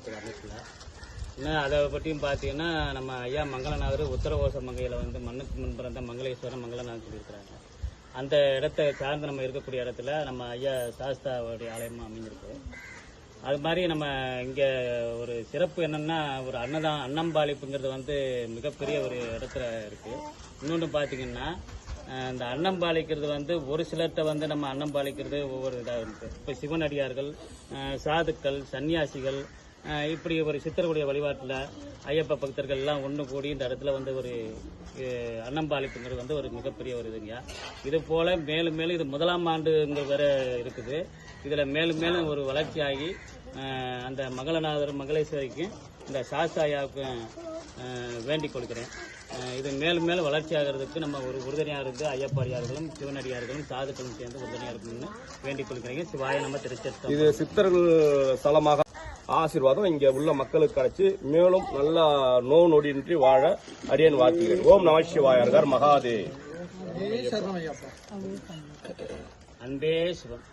இருக்குது அமைப்பில். இன்னும் அதை பற்றியும் பார்த்தீங்கன்னா நம்ம ஐயா மங்களநாதர் உத்தரகோச மங்கையில் வந்து மண்ணுக்கு முன்பிறந்த மங்களேஸ்வரன் மங்களநாதன் சொல்லியிருக்கிறாங்க. அந்த இடத்தை சார்ந்து நம்ம இருக்கக்கூடிய இடத்துல நம்ம ஐயா சாஸ்தாவுடைய ஆலயமாக அமைஞ்சிருக்கு. அது மாதிரி நம்ம இங்கே ஒரு சிறப்பு என்னென்னா ஒரு அன்னதான் அன்னம்பாளிப்புங்கிறது வந்து மிகப்பெரிய ஒரு இடத்துல இருக்குது இன்னொன்று பார்த்தீங்கன்னா இந்த இந்த அன்னம்பாளிக்கிறது வந்து ஒரு சிலர்கிட்ட வந்து நம்ம அன்னம்பாளிக்கிறது ஒவ்வொரு இதாக இருக்குது இப்போ சிவனடியார்கள் சாதுக்கள் சன்னியாசிகள் இப்படி ஒரு சித்தருடைய வழிபாட்டில் ஐயப்ப பக்தர்கள் எல்லாம் ஒன்று கூடி இந்த இடத்துல வந்து ஒரு அன்னம்பாளிப்புங்கிறது வந்து ஒரு மிகப்பெரிய ஒரு இதுங்க இது போல மேலும் மேலும் இது முதலாம் ஆண்டுங்க வேற இருக்குது. இதில் மேலும் மேலும் ஒரு வளர்ச்சியாகி அந்த மகளநாதர் மகளேஸ்வரிக்கும் இந்த சாஸ்தாயாவுக்கும் வேண்டிக் கொள்கிறேன். இது மேலும் மேலும் வளர்ச்சி ஆகிறதுக்கு நம்ம ஒரு உறுதுணையாக இருந்து ஐயப்பாடியார்களும் சிவனடியார்களும் சாதுக்களும் சேர்ந்து உறுதுணையாக இருக்கணும்னு வேண்டிக் கொள்கிறேன் சிவாய நம்ம திருச்சி இது சித்தர்கள் ஸ்தலமாக ஆசீர்வாதம் இங்க உள்ள மக்களுக்கு கிடைச்சு மேலும் நல்லா நோ நொடியின்றி வாழ அரியன் வாழ்த்துகிறேன். ஓம் நம சிவாயர்கர் மகாதேவ். அன்பே சிவம்.